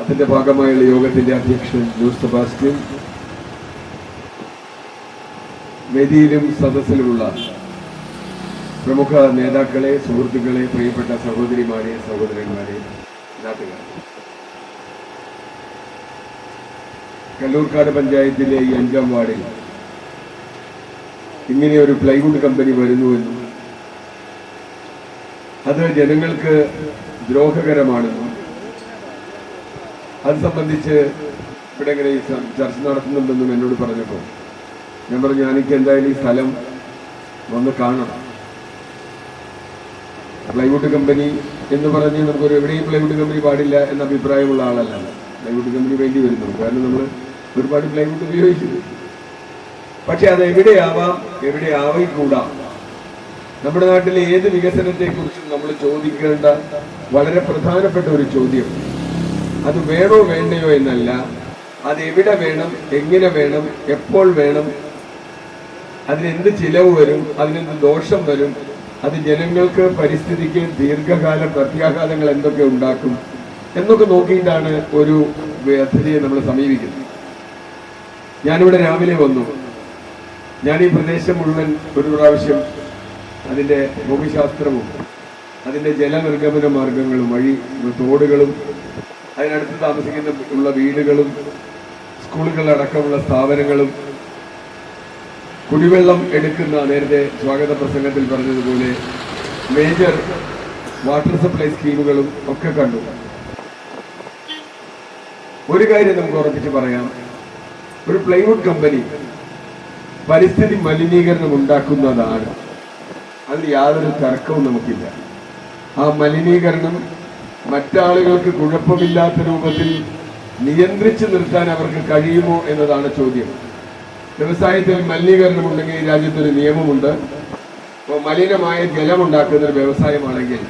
അതിന്റെ ഭാഗമായുള്ള യോഗത്തിന്റെ അധ്യക്ഷൻ ജോസ് സെബാസ്റ്റ്യൻ. വേദിയിലും സദസ്സിലുമുള്ള പ്രമുഖ നേതാക്കളെ സുഹൃത്തുക്കളെ പ്രിയപ്പെട്ട സഹോദരിമാരെ സഹോദരന്മാരെ കല്ലൂർക്കാട് പഞ്ചായത്തിലെ ഈ അഞ്ചാം വാർഡിൽ ഇങ്ങനെ ഒരു പ്ലൈവുഡ് കമ്പനി വരുന്നുവെന്നും അത് ജനങ്ങൾക്ക് ദ്രോഹകരമാണെന്നും അത് സംബന്ധിച്ച് ഇവിടെ ഇങ്ങനെ ചർച്ച നടത്തുന്നുണ്ടെന്നും എന്നോട് പറഞ്ഞപ്പോൾ ഞാൻ പറഞ്ഞു എനിക്ക് എന്തായാലും ഈ സ്ഥലം വന്ന് കാണണം. പ്ലൈവുഡ് കമ്പനി എന്ന് പറഞ്ഞ് നമുക്കൊരു എവിടെയും പ്ലൈവുഡ് കമ്പനി പാടില്ല എന്ന അഭിപ്രായമുള്ള ആളല്ല പ്ലൈവുഡ് കമ്പനി വേണ്ടി വരുന്നു കാരണം നമ്മൾ ഒരുപാട് പ്ലൈവുഡ് ഉപയോഗിക്കുന്നു. പക്ഷെ അത് എവിടെയാവാം എവിടെ കൂടാം നമ്മുടെ നാട്ടിലെ ഏത് വികസനത്തെ കുറിച്ചും നമ്മൾ ചോദിക്കേണ്ട വളരെ പ്രധാനപ്പെട്ട ഒരു ചോദ്യം. അത് വേണോ വേണ്ടയോ എന്നല്ല. അത് എവിടെ വേണം എങ്ങനെ വേണം എപ്പോൾ വേണം അതിനെന്ത് ചിലവ് വരും അതിനെന്ത് ദോഷം വരും അത് ജനങ്ങൾക്ക് പരിസ്ഥിതിക്ക് ദീർഘകാല പ്രത്യാഘാതങ്ങൾ എന്തൊക്കെ ഉണ്ടാക്കും എന്നൊക്കെ നോക്കിയിട്ടാണ് ഒരു പദ്ധതിയെ നമ്മൾ സമീപിക്കുന്നത്. ഞാനിവിടെ രാവിലെ വന്നു. ഞാൻ ഈ പ്രദേശം മുഴുവൻ ഒരു പ്രാവശ്യം അതിന്റെ ഭൂമിശാസ്ത്രവും അതിന്റെ ജലനിർഗമന മാർഗങ്ങളും വഴി തോടുകളും അതിനടുത്ത് താമസിക്കുന്ന ഉള്ള വീടുകളും സ്കൂളുകളടക്കമുള്ള സ്ഥാപനങ്ങളും കുടിവെള്ളം എടുക്കുന്ന നേരത്തെ സ്വാഗത പ്രസംഗത്തിൽ പറഞ്ഞതുപോലെ മേജർ വാട്ടർ സപ്ലൈ സ്കീമുകളും ഒക്കെ കണ്ടു. ഒരു കാര്യം നമുക്ക് ഉറപ്പിച്ച് പറയാം. ഒരു പ്ലൈവുഡ് കമ്പനി പരിസ്ഥിതി മലിനീകരണം ഉണ്ടാക്കുന്നതാണ് അതിൽ യാതൊരു തർക്കവും നമുക്കില്ല. ആ മലിനീകരണം മറ്റാളുകൾക്ക് കുഴപ്പമില്ലാത്ത രൂപത്തിൽ നിയന്ത്രിച്ചു നിർത്താൻ അവർക്ക് കഴിയുമോ എന്നതാണ് ചോദ്യം. വ്യവസായത്തിൽ മലിനീകരണം ഉണ്ടെങ്കിൽ ഈ രാജ്യത്തൊരു നിയമമുണ്ട്. അപ്പോൾ മലിനമായ ജലം ഉണ്ടാക്കുന്ന ഒരു വ്യവസായമാണെങ്കിൽ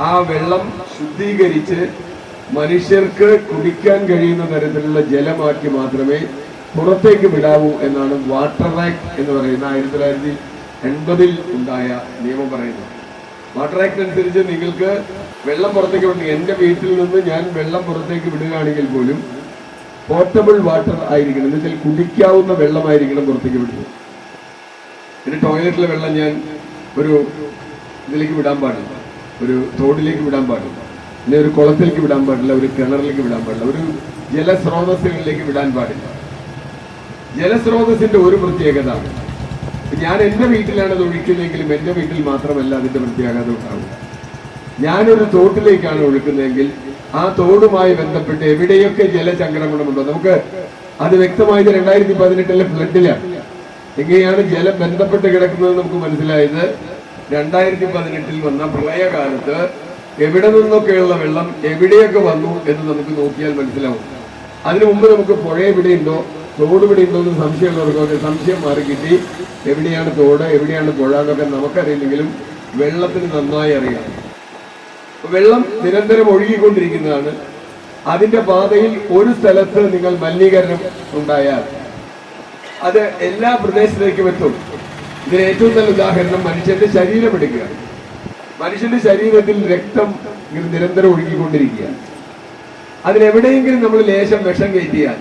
ആ വെള്ളം ശുദ്ധീകരിച്ച് മനുഷ്യർക്ക് കുടിക്കാൻ കഴിയുന്ന തരത്തിലുള്ള ജലമാക്കി മാത്രമേ പുറത്തേക്ക് വിടാവൂ എന്നാണ് വാട്ടർ ആക്ട് എന്ന് പറയുന്ന ആയിരത്തി തൊള്ളായിരത്തി എൺപതിൽ ഉണ്ടായ നിയമം പറയുന്നത്. വാട്ടർ ആക്ട് അനുസരിച്ച് നിങ്ങൾക്ക് വെള്ളം പുറത്തേക്ക് വിടുന്നത് എന്റെ വീട്ടിൽ നിന്ന് ഞാൻ വെള്ളം പുറത്തേക്ക് വിടുകയാണെങ്കിൽ പോലും പോർട്ടബിൾ വാട്ടർ ആയിരിക്കണം. എന്ന് വെച്ചാൽ കുടിക്കാവുന്ന വെള്ളമായിരിക്കണം പുറത്തേക്ക് വിടുന്നത്. പിന്നെ ടോയ്ലറ്റിലെ വെള്ളം ഞാൻ ഒരു ഇതിലേക്ക് വിടാൻ പാടില്ല. ഒരു തോടിലേക്ക് വിടാൻ പാടില്ല. പിന്നെ ഒരു കുളത്തിലേക്ക് വിടാൻ പാടില്ല. ഒരു കിണറിലേക്ക് വിടാൻ പാടില്ല. ഒരു ജലസ്രോതസ്സുകളിലേക്ക് വിടാൻ പാടില്ല. ജലസ്രോതസ്സിന്റെ ഒരു പ്രത്യേകത ഞാൻ എന്റെ വീട്ടിലാണ് അത് ഒഴിക്കുന്നതെങ്കിലും എന്റെ വീട്ടിൽ മാത്രമല്ല അതിന്റെ പ്രത്യേകത ഉണ്ടാവും ഞാനൊരു തോട്ടിലേക്കാണ് ഒഴുക്കുന്നതെങ്കിൽ ആ തോടുമായി ബന്ധപ്പെട്ട് എവിടെയൊക്കെ ജലചംക്രമണമുണ്ടോ? നമുക്ക് അത് വ്യക്തമായത് രണ്ടായിരത്തി പതിനെട്ടിലെ ഫ്ലഡിലാണ്. എങ്ങനെയാണ് ജലം ബന്ധപ്പെട്ട് കിടക്കുന്നത് നമുക്ക് മനസ്സിലായത്? രണ്ടായിരത്തി പതിനെട്ടിൽ വന്ന പ്രളയകാലത്ത് എവിടെ നിന്നൊക്കെയുള്ള വെള്ളം എവിടെയൊക്കെ വന്നു എന്ന് നമുക്ക് നോക്കിയാൽ മനസ്സിലാവും. അതിനു മുമ്പ് നമുക്ക് പുഴ എവിടെയുണ്ടോ തോട് ഇവിടെ ഉണ്ടോ എന്ന് സംശയമുള്ളവർക്കൊക്കെ സംശയം മാറി കിട്ടി. എവിടെയാണ് തോട് എവിടെയാണ് പുഴ എന്നൊക്കെ നമുക്കറിയില്ലെങ്കിലും വെള്ളത്തിന് നന്നായി അറിയാം. വെള്ളം നിരന്തരം ഒഴുകിക്കൊണ്ടിരിക്കുന്നതാണ്. അതിന്റെ പാതയിൽ ഒരു സ്ഥലത്ത് നിങ്ങൾ മലിനീകരണം ഉണ്ടായാൽ അത് എല്ലാ പ്രദേശത്തേക്കും എത്തും. ഇതിന് ഏറ്റവും നല്ല ഉദാഹരണം മനുഷ്യന്റെ ശരീരം എടുക്കുക. മനുഷ്യന്റെ ശരീരത്തിൽ രക്തം നിരന്തരം ഒഴുകിക്കൊണ്ടിരിക്കുക. അതിനെവിടെയെങ്കിലും നമ്മൾ ലേശം വിഷം കയറ്റിയാൽ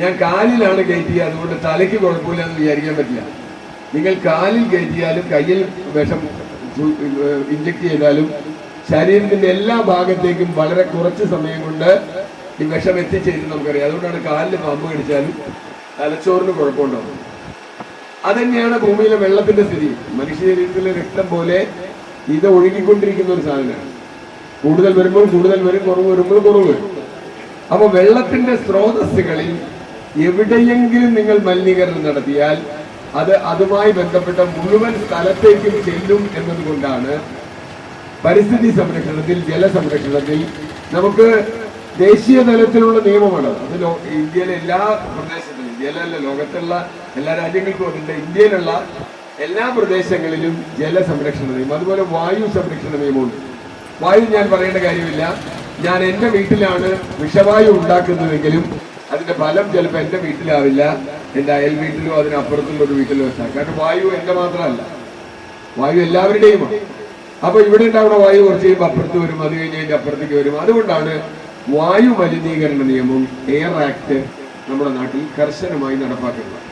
ഞാൻ കാലിലാണ് കയറ്റിയത് അതുകൊണ്ട് തലയ്ക്ക് കുഴപ്പമില്ല എന്ന് വിചാരിക്കാൻ പറ്റില്ല. നിങ്ങൾ കാലിൽ കയറ്റിയാലും കയ്യിൽ വിഷം ഇഞ്ചക്ട് ചെയ്താലും ശരീരത്തിന്റെ എല്ലാ ഭാഗത്തേക്കും വളരെ കുറച്ച് സമയം കൊണ്ട് ഈ വിഷം എത്തിച്ചേരും നമുക്കറിയാം. അതുകൊണ്ടാണ് കാലിൽ പാമ്പ് കടിച്ചാലും തലച്ചോറിന് കുഴപ്പമുണ്ടാവും. അതന്നെയാണ് ഭൂമിയിലെ വെള്ളത്തിന്റെ സ്ഥിതി. മനുഷ്യ ശരീരത്തിലെ രക്തം പോലെ ഇത് ഒഴുകിക്കൊണ്ടിരിക്കുന്ന ഒരു സാധനമാണ്. കൂടുതൽ വരുമ്പോൾ കൂടുതൽ വരും കുറവ് വരുമ്പോൾ കുറവ് വരും. അപ്പൊ വെള്ളത്തിന്റെ സ്രോതസ്സുകളിൽ എവിടെയെങ്കിലും നിങ്ങൾ മലിനീകരണം നടത്തിയാൽ അത് അതുമായി ബന്ധപ്പെട്ട മുഴുവൻ സ്ഥലത്തേക്കും ചെല്ലും എന്നതുകൊണ്ടാണ് പരിസ്ഥിതി സംരക്ഷണത്തിൽ ജലസംരക്ഷണത്തിൽ നമുക്ക് ദേശീയ തലത്തിലുള്ള നിയമമാണ്. അത് ഇന്ത്യയിലെ എല്ലാ പ്രദേശത്തിലും ഇന്ത്യയിലല്ല ലോകത്തുള്ള എല്ലാ രാജ്യങ്ങൾക്കും അതുണ്ട് ഇന്ത്യയിലുള്ള എല്ലാ പ്രദേശങ്ങളിലും ജലസംരക്ഷണ നിയമം അതുപോലെ വായു സംരക്ഷണ നിയമമുണ്ട്. വായു ഞാൻ പറയേണ്ട കാര്യമില്ല. ഞാൻ എന്റെ വീട്ടിലാണ് വിഷവായു ഉണ്ടാക്കുന്നതെങ്കിലും അതിന്റെ ഫലം ചിലപ്പോൾ എന്റെ വീട്ടിലാവില്ല. എന്റെ അയൽ വീട്ടിലോ അതിനപ്പുറത്തുള്ള ഒരു വീട്ടിലോ കാരണം വായു എന്റെ മാത്രമല്ല. വായു എല്ലാവരുടെയുമാണ്. അപ്പൊ ഇവിടെ ഉണ്ടാവുന്ന വായു കുറച്ച് കഴിയുമ്പോൾ അപ്പുറത്ത് വരും അത് കഴിഞ്ഞ് കഴിഞ്ഞാൽ അപ്പുറത്തേക്ക് വരും. അതുകൊണ്ടാണ് വായു മലിനീകരണ നിയമം എയർ ആക്ട് നമ്മുടെ നാട്ടിൽ കർശനമായി നടപ്പാക്കുന്നത്.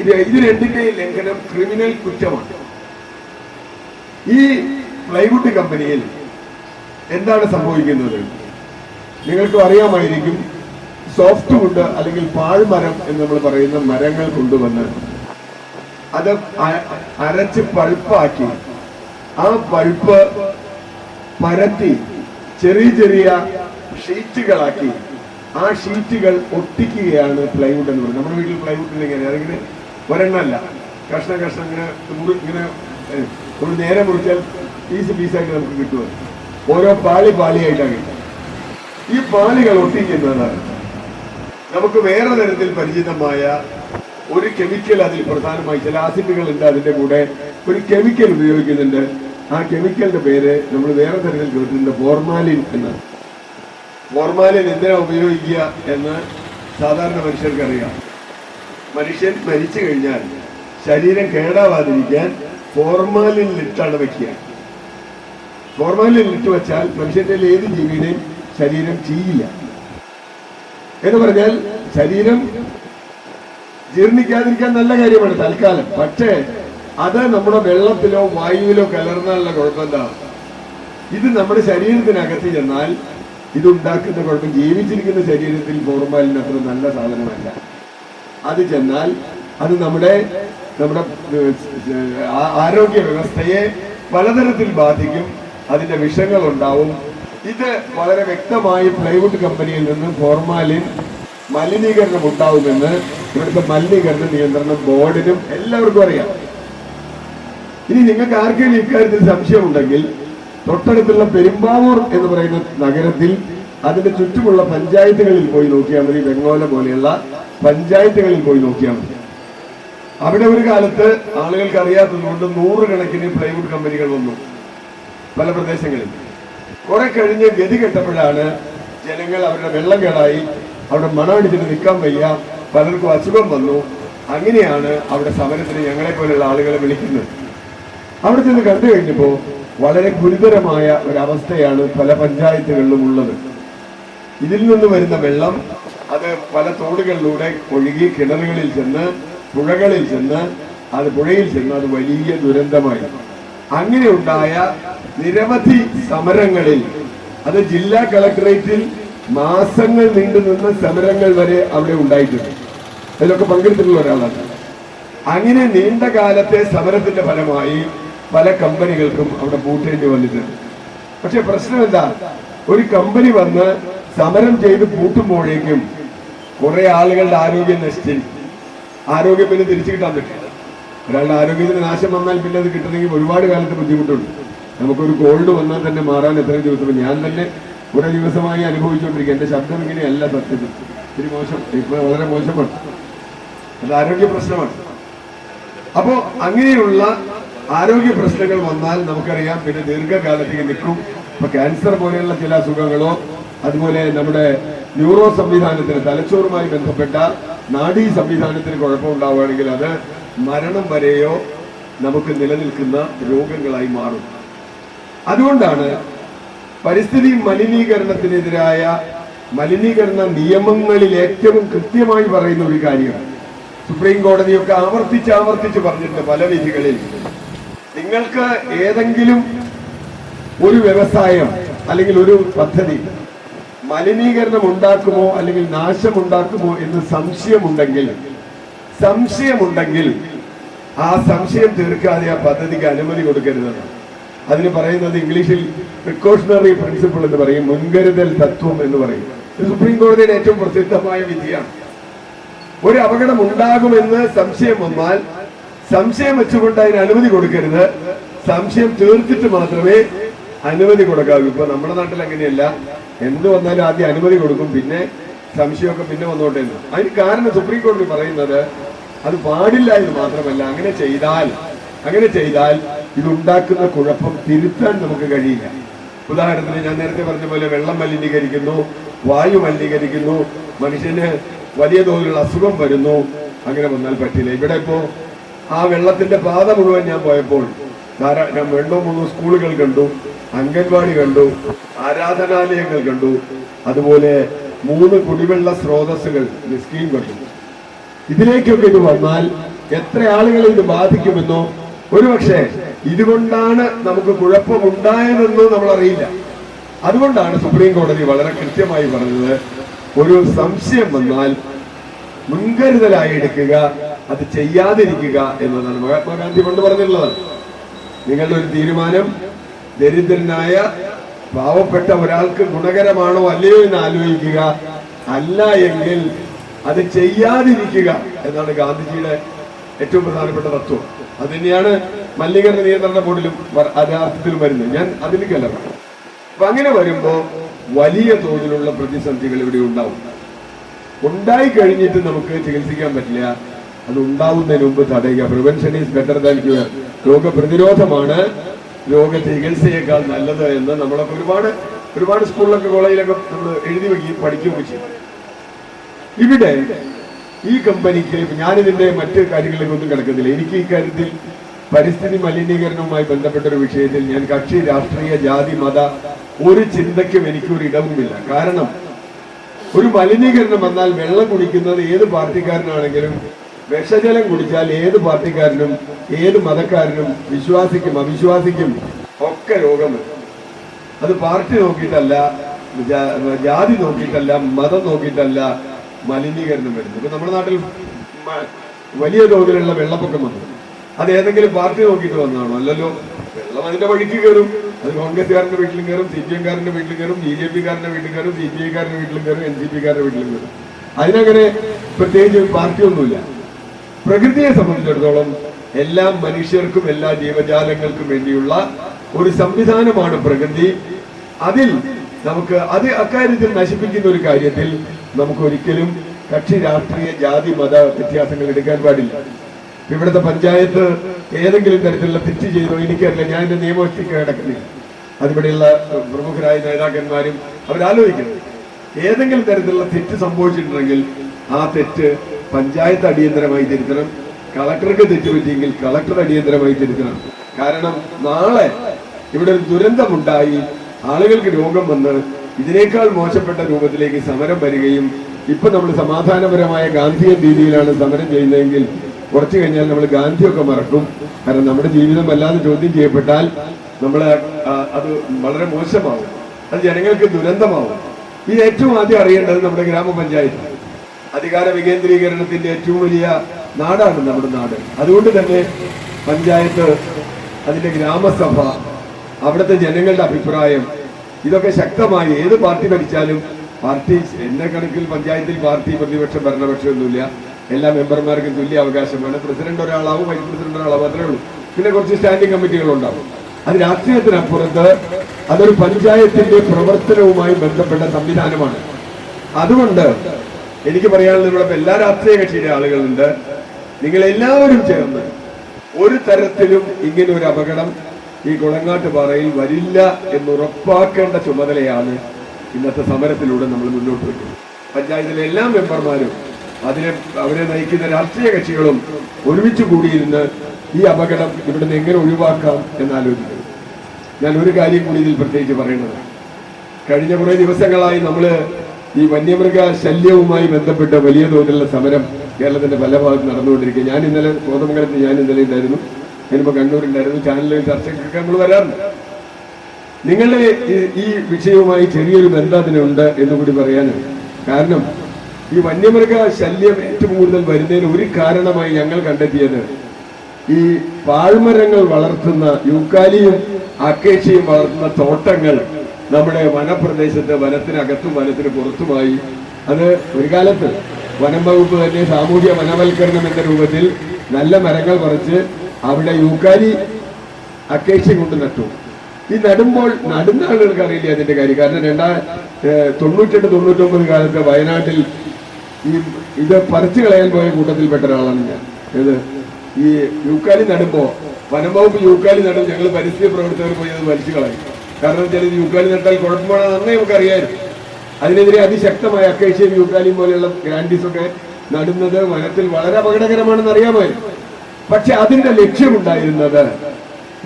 ഇത് രണ്ടിന്റെയും ലംഘനം ക്രിമിനൽ കുറ്റമാണ്. ഈ പ്ലൈവുഡ് കമ്പനിയിൽ എന്താണ് സംഭവിക്കുന്നത്? നിങ്ങൾക്കും അറിയാമായിരിക്കും സോഫ്റ്റ് വുഡ് അല്ലെങ്കിൽ പാഴ്മരം എന്ന് നമ്മൾ പറയുന്ന മരങ്ങൾ കൊണ്ടുവന്ന് അത് അരച്ച് പൾപ്പാക്കി ആ പൾപ്പ് പരത്തി ചെറിയ ചെറിയ ഷീറ്റുകളാക്കി. ആ ഷീറ്റുകൾ ഒട്ടിക്കുകയാണ് പ്ലൈവുഡ് എന്ന് പറയുന്നത്. നമ്മുടെ വീട്ടിൽ പ്ലൈവുഡ് ഇങ്ങനെ. അതിങ്ങനെ ഒരെണ്ണമല്ല. കഷ്ണം കഷ്ണം ഇങ്ങനെ ഇങ്ങനെ ഒരു നേരെ മുറിച്ചാൽ പീസ് പീസായിട്ട് നമുക്ക് കിട്ടുമത് ഓരോ പാളി പാളിയായിട്ടാണ് കിട്ടുക ഈ പാളികൾ ഒട്ടിക്കുന്നതാണ് നമുക്ക് വേറെ തരത്തിൽ പരിചിതമായ ഒരു കെമിക്കൽ അതിൽ പ്രധാനമായി ചില ആസിഡുകൾ ഉണ്ട് അതിന്റെ കൂടെ. ഒരു കെമിക്കൽ ഉപയോഗിക്കുന്നുണ്ട്. ആ കെമിക്കലിന്റെ പേര് നമ്മൾ വേറെ തരത്തിൽ കേട്ടിട്ടുണ്ട് ഫോർമാലിൻ എന്ന്. ഫോർമാലിൻ എന്തിനാ ഉപയോഗിക്കുക എന്ന് സാധാരണ മനുഷ്യർക്ക് അറിയാം. മനുഷ്യൻ മരിച്ചു കഴിഞ്ഞാൽ ശരീരം കേടാവാതിരിക്കാൻ ഫോർമാലിൻ ലിറ്റാണ് വെക്കുക. ഫോർമാലിൻ ലിറ്റ് വെച്ചാൽ മനുഷ്യന്റെ ഏത് ജീവിയുടെയും ശരീരം ചെയ്യില്ല. എന്ന് പറഞ്ഞാൽ ശരീരം ജീർണിക്കാതിരിക്കാൻ നല്ല കാര്യമാണ് തൽക്കാലം. പക്ഷേ അത് നമ്മുടെ വെള്ളത്തിലോ വായുവിലോ കലർന്നാലുള്ള കുഴപ്പം എന്താ ഇത് നമ്മുടെ ശരീരത്തിനകത്ത് ചെന്നാൽ ഇതുണ്ടാക്കുന്ന കുഴപ്പം ജീവിച്ചിരിക്കുന്ന ശരീരത്തിൽ ഫോർമാലിന് അത്ര നല്ല സാധനമല്ല. അത് ചെന്നാൽ അത് നമ്മുടെ നമ്മുടെ ആരോഗ്യ വ്യവസ്ഥയെ പലതരത്തിൽ ബാധിക്കും അതിന്റെ വിഷങ്ങൾ ഉണ്ടാവും ഇത് വളരെ വ്യക്തമായി പ്ലൈവുഡ് കമ്പനിയിൽ നിന്ന് ഫോർമാലിൻ മലിനീകരണം ഉണ്ടാവുമെന്ന് ഇവിടുത്തെ മലിനീകരണ നിയന്ത്രണ ബോർഡിനും എല്ലാവർക്കും അറിയാം. ഇനി നിങ്ങൾക്ക് ആർക്കെങ്കിലും ഇക്കാര്യത്തിൽ സംശയമുണ്ടെങ്കിൽ തൊട്ടടുത്തുള്ള പെരുമ്പാവൂർ എന്ന് പറയുന്ന നഗരത്തിൽ അതിന്റെ ചുറ്റുമുള്ള പഞ്ചായത്തുകളിൽ പോയി നോക്കിയാൽ മതി. ബംഗോല പോലെയുള്ള പഞ്ചായത്തുകളിൽ പോയി നോക്കിയാൽ മതി. അവിടെ ഒരു കാലത്ത് ആളുകൾക്ക് അറിയാത്തതുകൊണ്ട് നൂറുകണക്കിന് പ്ലൈവുഡ് കമ്പനികൾ വന്നു പല പ്രദേശങ്ങളിൽ. കുറെ കഴിഞ്ഞ് ഗതി കെട്ടപ്പോഴാണ് ജനങ്ങൾ അവരുടെ വെള്ളം കേടായി അവിടെ മണമടിച്ചിട്ട് നിൽക്കാൻ വയ്യ പലർക്കും അസുഖം വന്നു. അങ്ങനെയാണ് അവിടെ സമരത്തിന് ഞങ്ങളെ പോലെയുള്ള ആളുകളെ വിളിക്കുന്നത്. അവിടെ ചെന്ന് കണ്ടു കഴിഞ്ഞപ്പോ വളരെ ഗുരുതരമായ ഒരവസ്ഥയാണ് പല പഞ്ചായത്തുകളിലും ഉള്ളത്. ഇതിൽ നിന്ന് വരുന്ന വെള്ളം അത് പല തോടുകളിലൂടെ ഒഴുകി കിണറുകളിൽ ചെന്ന് പുഴകളിൽ ചെന്ന് അത് പുഴയിൽ ചെന്ന് അത് വലിയ ദുരന്തമായി. അങ്ങനെ ഉണ്ടായ നിരവധി സമരങ്ങളിൽ അത് ജില്ലാ കളക്ടറേറ്റിൽ മാസങ്ങൾ നീണ്ടു നിന്ന സമരങ്ങൾ വരെ അവിടെ ഉണ്ടായിട്ടുണ്ട്. അതിലൊക്കെ പങ്കെടുത്തിട്ടുള്ള ഒരാളാണ്. അങ്ങനെ നീണ്ട കാലത്തെ സമരത്തിന്റെ ഫലമായി പല കമ്പനികൾക്കും അവിടെ പൂട്ടേണ്ടി വന്നിട്ടുണ്ട്. പക്ഷെ പ്രശ്നം എന്താ? ഒരു കമ്പനി വന്ന് സമരം ചെയ്ത് പൂട്ടുമ്പോഴേക്കും കുറെ ആളുകളുടെ ആരോഗ്യം നശിച്ചിരിക്കും ആരോഗ്യം പിന്നെ തിരിച്ചു കിട്ടാൻ പറ്റില്ല. ഒരാളുടെ ആരോഗ്യത്തിന് നാശം വന്നാൽ പിന്നെ അത് കിട്ടണമെങ്കിൽ ഒരുപാട് കാലത്ത് ബുദ്ധിമുട്ടുണ്ട്. നമുക്കൊരു ഗോൾഡ് വന്നാൽ തന്നെ മാറാൻ എത്രയും ദിവസം. ഞാൻ തന്നെ കുറെ ദിവസമായി അനുഭവിച്ചുകൊണ്ടിരിക്കുക എന്റെ ശബ്ദം ഇങ്ങനെയല്ല സത്യത്തിൽ ഇത്തിരി മോശം. ഇപ്പൊ വളരെ മോശമാണ്. അത് ആരോഗ്യ പ്രശ്നമാണ്. അപ്പോൾ അങ്ങനെയുള്ള ആരോഗ്യ പ്രശ്നങ്ങൾ വന്നാൽ നമുക്കറിയാം പിന്നെ ദീർഘകാലത്തേക്ക് നിൽക്കും. ഇപ്പൊ ക്യാൻസർ പോലെയുള്ള ചില അസുഖങ്ങളോ അതുപോലെ നമ്മുടെ ന്യൂറോ സംവിധാനത്തിന് തലച്ചോറുമായി ബന്ധപ്പെട്ട നാഡീ സംവിധാനത്തിന് കുഴപ്പമുണ്ടാവുകയാണെങ്കിൽ അത് മരണം വരെയോ നമുക്ക് നിലനിൽക്കുന്ന രോഗങ്ങളായി മാറും. അതുകൊണ്ടാണ് പരിസ്ഥിതി മലിനീകരണത്തിനെതിരായ മലിനീകരണ നിയമങ്ങളിൽ ഏറ്റവും കൃത്യമായി പറയുന്ന ഒരു കാര്യം. സുപ്രീം കോടതിയൊക്കെ ആവർത്തിച്ച് ആവർത്തിച്ച് പറഞ്ഞിട്ടുണ്ട് പല വിധികളിൽ. നിങ്ങൾക്ക് ഏതെങ്കിലും ഒരു വ്യവസായം അല്ലെങ്കിൽ ഒരു പദ്ധതി മലിനീകരണം ഉണ്ടാക്കുമോ അല്ലെങ്കിൽ നാശമുണ്ടാക്കുമോ എന്ന് സംശയമുണ്ടെങ്കിൽ സംശയമുണ്ടെങ്കിൽ ആ സംശയം തീർക്കാതെ ആ പദ്ധതിക്ക് അനുമതി കൊടുക്കരുതെന്ന്. അതിന് പറയുന്നത് ഇംഗ്ലീഷിൽ പ്രിക്കോഷണറി പ്രിൻസിപ്പിൾ എന്ന് പറയും മുൻകരുതൽ തത്വം എന്ന് പറയും. സുപ്രീം കോടതിയുടെ ഏറ്റവും പ്രസിദ്ധമായ വിധിയാണ്. ഒരു അപകടം ഉണ്ടാകുമെന്ന് സംശയം വന്നാൽ സംശയം വെച്ചുകൊണ്ട് അതിന് അനുമതി കൊടുക്കരുത്. സംശയം തീർത്തിട്ട് മാത്രമേ അനുമതി കൊടുക്കാവൂ. ഇപ്പൊ നമ്മുടെ നാട്ടിൽ അങ്ങനെയല്ല. എന്ത് വന്നാലും ആദ്യം അനുമതി കൊടുക്കും. പിന്നെ സംശയമൊക്കെ പിന്നെ വന്നോട്ടെ അതിന് കാരണം സുപ്രീം കോടതി പറയുന്നത് അത് പാടില്ല എന്ന് മാത്രമല്ല. അങ്ങനെ ചെയ്താൽ അങ്ങനെ ചെയ്താൽ ഇതുണ്ടാക്കുന്ന കുഴപ്പം തിരുത്താൻ നമുക്ക് കഴിയില്ല. ഉദാഹരണത്തിന് ഞാൻ നേരത്തെ പറഞ്ഞ പോലെ വെള്ളം മലിനീകരിക്കുന്നു വായു മലിനീകരിക്കുന്നു മനുഷ്യന് വലിയ തോതിലുള്ള അസുഖം വരുന്നു. അങ്ങനെ വന്നാൽ പറ്റില്ല. ഇവിടെ ഇപ്പോ ആ വെള്ളത്തിന്റെ പാത മുഴുവൻ ഞാൻ പോയപ്പോൾ ഞാൻ രണ്ടോ മൂന്നോ സ്കൂളുകൾ കണ്ടു അംഗൻവാടി കണ്ടു ആരാധനാലയങ്ങൾ കണ്ടു അതുപോലെ മൂന്ന് കുടിവെള്ള സ്രോതസ്സുകൾ സ്കീം കണ്ടു. ഇതിലേക്കൊക്കെ ഇത് വന്നാൽ എത്ര ആളുകളെ ഇത് ബാധിക്കുമെന്നോ? ഒരുപക്ഷെ ഇതുകൊണ്ടാണ് നമുക്ക് കുഴപ്പമുണ്ടായതെന്നോ നമ്മൾ അറിയില്ല അതുകൊണ്ടാണ് സുപ്രീം കോടതി വളരെ കൃത്യമായി പറഞ്ഞത് ഒരു സംശയം വന്നാൽ മുൻകരുതലായി എടുക്കുക അത് ചെയ്യാതിരിക്കുക എന്നതാണ് മഹാത്മാഗാന്ധി കൊണ്ട് പറഞ്ഞിട്ടുള്ളത്. നിങ്ങളുടെ ഒരു തീരുമാനം ദരിദ്രനായ പാവപ്പെട്ട ഒരാൾക്ക് ഗുണകരമാണോ അല്ലയോ എന്ന് ആലോചിക്കുക. അല്ല എങ്കിൽ അത് ചെയ്യാതിരിക്കുക എന്നാണ് ഗാന്ധിജിയുടെ ഏറ്റവും പ്രധാനപ്പെട്ട തത്വം. അത് തന്നെയാണ് മലിനീകരണ നിയന്ത്രണ ബോർഡിലും അതാർത്ഥത്തിലും വരുന്നത്. ഞാൻ അതിലേക്കല്ല പറഞ്ഞത്. അപ്പൊ അങ്ങനെ വരുമ്പോ വലിയ തോതിലുള്ള പ്രതിസന്ധികൾ ഇവിടെ ഉണ്ടാവും. ഉണ്ടായി കഴിഞ്ഞിട്ട് നമുക്ക് ചികിത്സിക്കാൻ പറ്റില്ല. അത് ഉണ്ടാവുന്നതിന് മുമ്പ് തടയുക. Prevention is better than cure രോഗപ്രതിരോധമാണ്. രോഗ ചികിത്സയേക്കാൾ നല്ലത് എന്ന് നമ്മളൊക്കെ ഒരുപാട് ഒരുപാട് സ്കൂളിലൊക്കെ കോളേജിലൊക്കെ നമ്മൾ എഴുതി വെക്കുകയും പഠിക്കുകയൊക്കെ ചെയ്യും. ഇവിടെ ഈ കമ്പനിക്ക് ഞാനിതിന്റെ മറ്റ് കാര്യങ്ങളിലേക്ക് ഒന്നും കിടക്കുന്നില്ല. എനിക്ക് ഈ കാര്യത്തിൽ പരിസ്ഥിതി മലിനീകരണവുമായി ബന്ധപ്പെട്ട ഒരു വിഷയത്തിൽ ഞാൻ കക്ഷി രാഷ്ട്രീയ ജാതി മത ഒരു ചിന്തയ്ക്കും എനിക്കൊരു ഇടവുമില്ല. കാരണം ഒരു മലിനീകരണം വന്നാൽ വെള്ളം കുടിക്കുന്നത് ഏത് പാർട്ടിക്കാരനാണെങ്കിലും വിഷജലം കുടിച്ചാൽ ഏത് പാർട്ടിക്കാരനും ഏത് മതക്കാരനും വിശ്വാസിക്കും അവിശ്വാസിക്കും ഒക്കെ രോഗം വരും. അത് പാർട്ടി നോക്കിയിട്ടല്ല ജാതി നോക്കിയിട്ടല്ല മതം നോക്കിയിട്ടല്ല മലിനീകരണം വരുന്നത്. ഇപ്പൊ നമ്മുടെ നാട്ടിൽ വലിയ തോതിലുള്ള വെള്ളപ്പൊക്കം വന്നു. അത് ഏതെങ്കിലും പാർട്ടി നോക്കിയിട്ട് വന്നതാണോ? അല്ലല്ലോ വെള്ളം അതിന്റെ വഴിക്ക് കയറും. അത് കോൺഗ്രസ്സുകാരന്റെ വീട്ടിലും കയറും സി പി എംകാരന്റെ വീട്ടിലും കയറും ബി ജെ പിക്കാരന്റെ വീട്ടിൽ കയറും സി പി ഐക്കാരന്റെ വീട്ടിലും കയറും എൻ സി പിക്കാരന്റെ വീട്ടിലും കയറും. അതിനങ്ങനെ പ്രത്യേകിച്ച് പാർട്ടിയൊന്നുമില്ല. പ്രകൃതിയെ സംബന്ധിച്ചിടത്തോളം എല്ലാ മനുഷ്യർക്കും എല്ലാ ജീവജാലങ്ങൾക്കും വേണ്ടിയുള്ള ഒരു സംവിധാനമാണ് പ്രകൃതി. അതിൽ നമുക്ക് അത് അക്കാര്യത്തിൽ നശിപ്പിക്കുന്ന ഒരു കാര്യത്തിൽ നമുക്ക് ഒരിക്കലും കക്ഷി രാഷ്ട്രീയ ജാതി മത വ്യത്യാസങ്ങൾ എടുക്കാൻ പാടില്ല. ഇവിടുത്തെ പഞ്ചായത്ത് ഏതെങ്കിലും തരത്തിലുള്ള തെറ്റ് ചെയ്തോ എനിക്കറിയില്ല ഞാൻ എന്റെ നിയമത്തിൽ കിടക്കുന്നില്ല. അതിവിടെയുള്ള പ്രമുഖരായ നേതാക്കന്മാരും അവരാലോചിക്കുന്നത് ഏതെങ്കിലും തരത്തിലുള്ള തെറ്റ് സംഭവിച്ചിട്ടുണ്ടെങ്കിൽ ആ തെറ്റ് പഞ്ചായത്ത് അടിയന്തരമായി തിരുത്തണം. കളക്ടർക്ക് തെറ്റുപറ്റിയെങ്കിൽ കളക്ടർ അടിയന്തരമായി തിരുത്തണം. കാരണം നാളെ ഇവിടെ ഒരു ദുരന്തമുണ്ടായി. ആളുകൾക്ക് രോഗം വന്ന് ഇതിനേക്കാൾ മോശപ്പെട്ട രൂപത്തിലേക്ക് സമരം വരികയും ഇപ്പൊ നമ്മൾ സമാധാനപരമായ ഗാന്ധിയൻ രീതിയിലാണ് സമരം ചെയ്യുന്നതെങ്കിൽ കുറച്ചു കഴിഞ്ഞാൽ നമ്മൾ ഗാന്ധിയൊക്കെ മറക്കും. കാരണം നമ്മുടെ ജീവിതം വല്ലാതെ ചോദ്യം ചെയ്യപ്പെട്ടാൽ നമ്മൾ അത് വളരെ മോശമാവും. അത് ജനങ്ങൾക്ക് ദുരന്തമാവും. ഇത് ഏറ്റവും ആദ്യം അറിയേണ്ടത് നമ്മുടെ ഗ്രാമപഞ്ചായത്ത് അധികാര വികേന്ദ്രീകരണത്തിന്റെ ഏറ്റവും വലിയ നാടാണ് നമ്മുടെ നാട്. അതുകൊണ്ട് തന്നെ പഞ്ചായത്ത് അതിന്റെ ഗ്രാമസഭ അവിടുത്തെ ജനങ്ങളുടെ അഭിപ്രായം ഇതൊക്കെ ശക്തമായി ഏത് പാർട്ടി ഭരിച്ചാലും പാർട്ടി എന്ന കണക്കിൽ പഞ്ചായത്തിൽ പാർട്ടി പ്രതിപക്ഷം ഭരണപക്ഷമൊന്നുമില്ല. എല്ലാ മെമ്പർമാർക്കും തുല്യ അവകാശമാണ്. പ്രസിഡന്റ് ഒരാളാവും വൈസ് പ്രസിഡന്റ് ഒരാളാവും അത്രേ ഉള്ളൂ. പിന്നെ കുറച്ച് സ്റ്റാൻഡിംഗ് കമ്മിറ്റികൾ ഉണ്ടാവും അത് രാഷ്ട്രീയത്തിനപ്പുറത്ത് അതൊരു പഞ്ചായത്തിന്റെ പ്രവർത്തനവുമായി ബന്ധപ്പെട്ട സംവിധാനമാണ്. അതുകൊണ്ട് എനിക്ക് പറയാനുള്ളത് ഇവിടെ എല്ലാ രാഷ്ട്രീയ കക്ഷിയിലെ ആളുകളുണ്ട്. നിങ്ങൾ എല്ലാവരും ചേർന്ന് ഒരു തരത്തിലും ഇങ്ങനെ ഒരു അപകടം ഈ കുളങ്ങാട്ട് പാറയിൽ വരില്ല എന്ന് ഉറപ്പാക്കേണ്ട ചുമതലയാണ് ഇന്നത്തെ സമരത്തിലൂടെ നമ്മൾ മുന്നോട്ട് വയ്ക്കുന്നത്. പഞ്ചായത്തിലെ എല്ലാ മെമ്പർമാരും അതിനെ അവരെ നയിക്കുന്ന രാഷ്ട്രീയ കക്ഷികളും ഒരുമിച്ച് കൂടിയിരുന്ന് ഈ അപകടം ഇവിടുന്ന് എങ്ങനെ ഒഴിവാക്കാം എന്നാലോചിക്കുന്നു. ഞാൻ ഒരു കാര്യം കൂടി ഇതിൽ പ്രത്യേകിച്ച് പറയുന്നത് കഴിഞ്ഞ കുറേ ദിവസങ്ങളായി നമ്മൾ ഈ വന്യമൃഗ ശല്യവുമായി ബന്ധപ്പെട്ട വലിയ തോതിലുള്ള സമരം കേരളത്തിന്റെ പല ഭാഗത്ത് നടന്നുകൊണ്ടിരിക്കുക. ഞാൻ ഇന്നലെ കോതമംഗലത്ത് ഞാൻ ഇന്നലെ ഉണ്ടായിരുന്നു. ഞാനിപ്പോ കണ്ണൂരുണ്ടായിരുന്നു. ചാനലിൽ ചർച്ചയ്ക്കൊക്കെ നമ്മൾ വരാറുണ്ട്. നിങ്ങളുടെ ഈ- വിഷയവുമായി ചെറിയൊരു ബന്ധം അതിനുണ്ട് എന്ന് കൂടി പറയാനാണ്. കാരണം ഈ വന്യമൃഗ ശല്യം ഏറ്റവും കൂടുതൽ വരുന്നതിന് ഒരു കാരണമായി ഞങ്ങൾ കണ്ടെത്തിയത് ഈ പാഴ്മരങ്ങൾ വളർത്തുന്ന യൂക്കാലിയും അക്കേഷ്യയും വളർത്തുന്ന തോട്ടങ്ങൾ നമ്മുടെ വനപ്രദേശത്ത് വനത്തിനകത്തും വനത്തിന് പുറത്തുമായി അത് ഒരു കാലത്ത് വനം വകുപ്പ് തന്നെ സാമൂഹ്യ വനവൽക്കരണം എന്ന രൂപത്തിൽ നല്ല മരങ്ങൾ പറിച്ച് അവിടെ യൂക്കാരി അക്കേഷ്യ കൊണ്ട് നട്ടു. ഈ നടുമ്പോൾ നടുന്ന ആളുകൾക്ക് അറിയില്ല അതിന്റെ കാര്യം. കാരണം രണ്ടാ തൊണ്ണൂറ്റെട്ട് തൊണ്ണൂറ്റൊമ്പത് കാലത്ത് വയനാട്ടിൽ ഈ ഇത് പറിച്ചു കളയാൻ പോയ കൂട്ടത്തിൽപ്പെട്ട ഒരാളാണ് ഞാൻ. ഏത്? ഈ യൂക്കാലി നടുമ്പോ വനംവകുപ്പ് യൂക്കാലി നടും ഞങ്ങൾ പരിസ്ഥിതി പ്രവർത്തകർ പോയി അത് വലിച്ചു കളയും. കാരണം വെച്ചാൽ ഇത് യൂക്കാലി നട്ടാൽ കുഴപ്പമാണ് നന്നേ നമുക്കറിയാമായിരുന്നു. അതിനെതിരെ അതിശക്തമായ അക്കേഷ്യയും യൂക്കാലിയും പോലെയുള്ള ഗ്രാൻഡീസൊക്കെ നടുന്നത് വനത്തിൽ വളരെ അപകടകരമാണെന്ന് അറിയാമായിരുന്നു. പക്ഷെ അതിന്റെ ലക്ഷ്യമുണ്ടായിരുന്നത്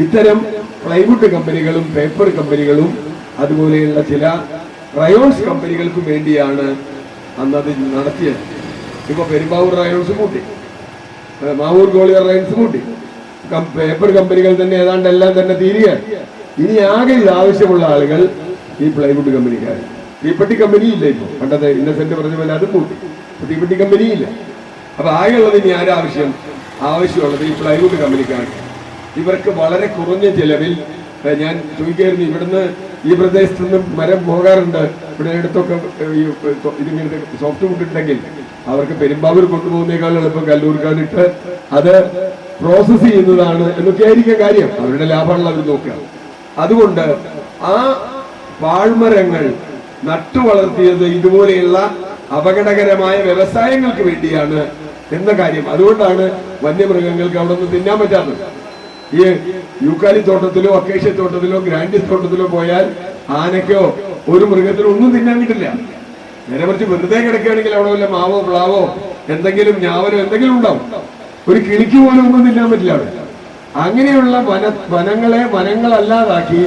ഇത്തരം പ്ലൈവുഡ് കമ്പനികളും പേപ്പർ കമ്പനികളും അതുപോലെയുള്ള ചില റയോൺസ് കമ്പനികൾക്കും വേണ്ടിയാണ് അന്നത് നടത്തിയത്. ഇപ്പൊ പെരുമ്പാവൂർ റയോൺസ് കൂട്ടി. മാവൂർ ഗോളിയർ റയോൺസ് കൂട്ടി. പേപ്പർ കമ്പനികൾ തന്നെ ഏതാണ്ട് എല്ലാം തന്നെ തീരുകയാണ്. ഇനി ആകെ ഇത് ആവശ്യമുള്ള ആളുകൾ ഈ പ്ലൈവുഡ് കമ്പനിക്കാർ തീപ്പെട്ടി കമ്പനി ഇല്ല ഇപ്പൊ. പണ്ടത്തെ ഇന്നസെന്റ് പറഞ്ഞ പോലെ അതും കൂട്ടി തീപ്പെട്ടി കമ്പനി ഇല്ല. അപ്പൊ ആകെയുള്ളത് ഇനി ആരാവശ്യം? ആവശ്യമുള്ളത് ഈ പ്ലൈവുഡ് കമ്പനിക്കാർ ഇവർക്ക് വളരെ കുറഞ്ഞ ചിലവിൽ ഞാൻ ചോദിക്കായിരുന്നു ഇവിടുന്ന് ഈ പ്രദേശത്ത് നിന്നും മരം പോകാറുണ്ട്. ഇവിടെ അടുത്തൊക്കെ ഈ സോഫ്റ്റ് വുഡ് ഉണ്ടെങ്കിൽ അവർക്ക് പെരുമ്പാവൂർ കൊണ്ടുപോകുന്നേക്കാൾ എളുപ്പം കല്ലൂർക്കാനിട്ട് അത് പ്രോസസ് ചെയ്യുന്നതാണ് എന്നൊക്കെ ആയിരിക്കും കാര്യം. അവരുടെ ലാഭമാണല്ലോ അവർ നോക്കുക. അതുകൊണ്ട് ആ വാൾമരങ്ങൾ നട്ടു വളർത്തിയത് ഇതുപോലെയുള്ള അപകടകരമായ വ്യവസായങ്ങൾക്ക് വേണ്ടിയാണ് എന്ന കാര്യം. അതുകൊണ്ടാണ് വന്യമൃഗങ്ങൾക്ക് അവിടെ നിന്ന് തിന്നാൻ പറ്റാത്തത്. ഈ യൂക്കാലി തോട്ടത്തിലോ അക്കേഷ്യ തോട്ടത്തിലോ ഗ്രാൻഡിസ് തോട്ടത്തിലോ പോയാൽ ആനയ്ക്കോ ഒരു മൃഗത്തിനോ ഒന്നും തിന്നാൻ കിട്ടില്ല. നേരെ മറിച്ച് വെറുതെ കിടക്കുകയാണെങ്കിൽ അവിടെ വല്ല മാവോ പ്ലാവോ എന്തെങ്കിലും ഞാവലോ എന്തെങ്കിലും ഉണ്ടാവും. ഒരു കിളിക്ക് പോലും ഒന്നും തിന്നാൻ പറ്റില്ല അവിടെ. അങ്ങനെയുള്ള വന വനങ്ങളെ വനങ്ങളല്ലാതാക്കി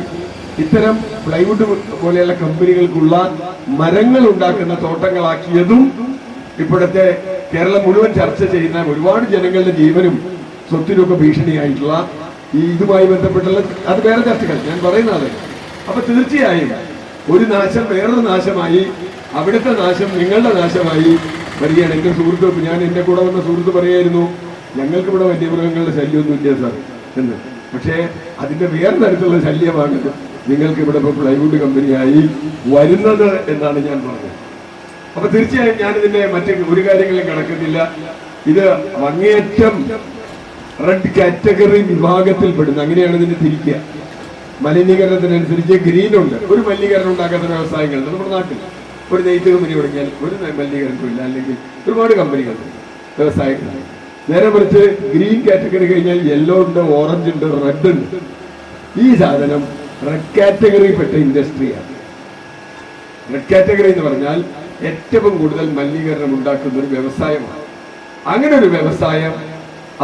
ഇത്തരം പ്ലൈവുഡ് പോലെയുള്ള കമ്പനികൾക്കുള്ള മരങ്ങൾ ഉണ്ടാക്കുന്ന തോട്ടങ്ങളാക്കിയതും ഇപ്പോഴത്തെ കേരളം മുഴുവൻ ചർച്ച ചെയ്യുന്ന ഒരുപാട് ജനങ്ങളുടെ ജീവനും സ്വത്തിനൊക്കെ ഭീഷണിയായിട്ടുള്ള ഈ ഇതുമായി ബന്ധപ്പെട്ടുള്ള അത് വേറെ ചർച്ചകൾ. ഞാൻ പറയുന്നത് അപ്പൊ തീർച്ചയായും ഒരു നാശം വേറൊരു നാശമായി അവിടുത്തെ നാശം നിങ്ങളുടെ നാശമായി വരികയാണ്. എന്റെ സുഹൃത്ത് ഞാൻ എന്റെ കൂടെ വന്ന സുഹൃത്ത് പറയായിരുന്നു ഞങ്ങൾക്ക് ഇവിടെ വന്യമൃഗങ്ങളുടെ ശല്യമൊന്നുമില്ല സാർ. എന്ന്. പക്ഷേ അതിന്റെ വേറെ തരത്തിലുള്ള ശല്യമാണ് നിങ്ങൾക്ക് ഇവിടെ ഇപ്പോൾ പ്ലൈവുഡ് കമ്പനിയായി വരുന്നത് എന്നാണ് ഞാൻ പറഞ്ഞത്. അപ്പൊ തീർച്ചയായും ഞാൻ ഇതിന്റെ മറ്റ് ഒരു കാര്യങ്ങളും കണക്കുന്നില്ല ഇത് അങ്ങേറ്റം റെഡ് കാറ്റഗറി വിഭാഗത്തിൽപ്പെടുന്നു. അങ്ങനെയാണ് ഇതിന്റെ തിരിക്കുക. മലിനീകരണത്തിനനുസരിച്ച് ഗ്രീൻ ഉണ്ട്. ഒരു മലിനീകരണം ഉണ്ടാക്കാത്ത വ്യവസായങ്ങളുണ്ട് നമ്മുടെ നാട്ടിൽ. ഒരു നെയ്ത്ത് കമ്പനി തുടങ്ങിയാൽ ഒരു മലിനീകരണവും ഇല്ല അല്ലെങ്കിൽ ഒരുപാട് കമ്പനികൾ വ്യവസായങ്ങൾ. നേരെ മറിച്ച് ഗ്രീൻ കാറ്റഗറി കഴിഞ്ഞാൽ യെല്ലോ ഉണ്ട് ഓറഞ്ച് ഉണ്ട് റെഡ് ഉണ്ട്. ഈ സാധനം റെഡ് കാറ്റഗറിയിൽപ്പെട്ട ഇൻഡസ്ട്രിയാണ് റെഡ് കാറ്റഗറി എന്ന് പറഞ്ഞാൽ ഏറ്റവും കൂടുതൽ മലിനീകരണം ഉണ്ടാക്കുന്ന ഒരു വ്യവസായമാണ്. അങ്ങനെ ഒരു വ്യവസായം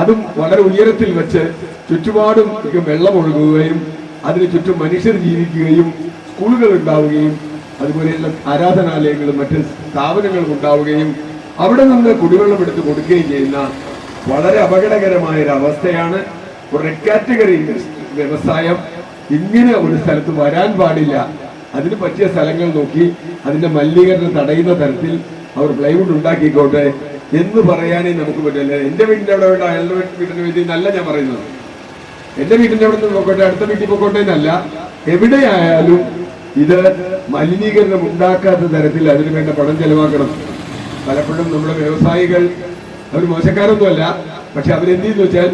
അതും വളരെ ഉയരത്തിൽ വെച്ച് ചുറ്റുപാടും വെള്ളം ഒഴുകുകയും അതിന് ചുറ്റും മനുഷ്യർ ജീവിക്കുകയും സ്കൂളുകൾ ഉണ്ടാവുകയും അതുപോലെയുള്ള ആരാധനാലയങ്ങളും മറ്റ് സ്ഥാപനങ്ങളും ഉണ്ടാവുകയും അവിടെ നിന്ന് കുടിവെള്ളം എടുത്ത് കൊടുക്കുകയും ചെയ്യുന്ന വളരെ അപകടകരമായ ഒരു അവസ്ഥയാണ് ഒരു കാറ്റഗറി വ്യവസായം. ഇങ്ങനെ ഒരു സ്ഥലത്ത് വരാൻ പാടില്ല. അതിന് പറ്റിയ സ്ഥലങ്ങൾ നോക്കി അതിന്റെ മലിനീകരണം തടയുന്ന തരത്തിൽ അവർ പ്ലൈവുഡ് ഉണ്ടാക്കിക്കോട്ടെ എന്ന് പറയാനേ നമുക്ക് പറ്റില്ല എന്റെ വീടിന്റെ അവിടെ വേണ്ട അയാളുടെ വീടിന്റെ വീട്ടിൽ നല്ല ഞാൻ പറയുന്നത്. എന്റെ വീട്ടിന്റെ അവിടെ നിന്ന് പോക്കോട്ടെ അടുത്ത വീട്ടിൽ പോക്കോട്ടെ എന്നല്ല. എവിടെയായാലും ഇത് മലിനീകരണം ഉണ്ടാക്കാത്ത തരത്തിൽ അതിന് വേണ്ട പണം ചെലവാക്കണം. പലപ്പോഴും നമ്മുടെ വ്യവസായികൾ അവർ മോശക്കാരൊന്നുമല്ല. പക്ഷെ അവരെന്ത് ചെയ്യുന്നു വെച്ചാൽ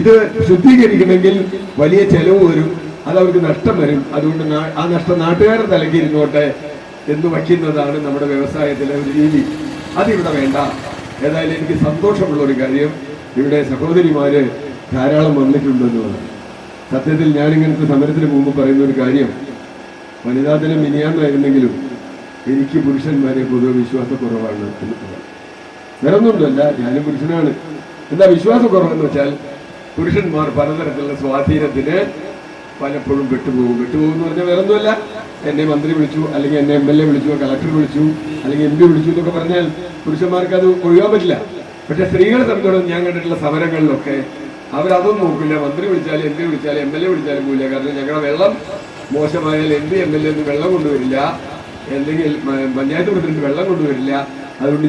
ഇത് ശുദ്ധീകരിക്കണമെങ്കിൽ വലിയ ചെലവ് വരും അത് അവർക്ക് നഷ്ടം വരും. അതുകൊണ്ട് ആ നഷ്ടം നാട്ടുകാരുടെ തലയ്ക്ക് ഇരുന്നോട്ടെ എന്ന് വയ്ക്കുന്നതാണ് നമ്മുടെ വ്യവസായത്തിലെ ഒരു രീതി. അതിവിടെ വേണ്ട. ഏതായാലും എനിക്ക് സന്തോഷമുള്ള ഒരു കാര്യം ഇവിടെ സഹോദരിമാര് ധാരാളം വന്നിട്ടുണ്ടെന്നുള്ളത് സത്യത്തിൽ ഞാൻ ഇങ്ങനത്തെ സമരത്തിന് മുമ്പ് പറയുന്ന ഒരു കാര്യം വനിതാ ദിനം മിനിയാന്നായിരുന്നെങ്കിലും എനിക്ക് പുരുഷന്മാരെ പൊതുവെ വിശ്വാസക്കുറവാണ് എന്ന് പറയാം. വേറെ ഞാനും പുരുഷനാണ്. എന്താ വിശ്വാസക്കുറവെന്ന് വെച്ചാൽ പുരുഷന്മാർ പലതരത്തിലുള്ള സ്വാധീനത്തിന് പലപ്പോഴും വിട്ടുപോകും വിട്ടുപോകും എന്ന് പറഞ്ഞാൽ വേറെ ഒന്നുമല്ല എന്നെ മന്ത്രി വിളിച്ചു അല്ലെങ്കിൽ എന്നെ എം എൽ എ വിളിച്ചു കളക്ടർ വിളിച്ചു അല്ലെങ്കിൽ എം പി വിളിച്ചു എന്നൊക്കെ പറഞ്ഞാൽ പുരുഷന്മാർക്ക് അത് ഒഴിയാൻ പറ്റില്ല. പക്ഷെ സ്ത്രീകളെ സംബന്ധിച്ചിടത്തോളം ഞാൻ കണ്ടിട്ടുള്ള സമരങ്ങളിലൊക്കെ അവരതൊന്നും നോക്കില്ല. മന്ത്രി വിളിച്ചാലും എം പി വിളിച്ചാലും എം എൽ എ വിളിച്ചാലും പോയില്ല കാരണം ഞങ്ങളുടെ വെള്ളം മോശമായാൽ M P M L A വെള്ളം കൊണ്ടുവരില്ല. അല്ലെങ്കിൽ പഞ്ചായത്ത് പ്രസിഡന്റ് വെള്ളം കൊണ്ടുവരില്ല. അതുകൊണ്ട്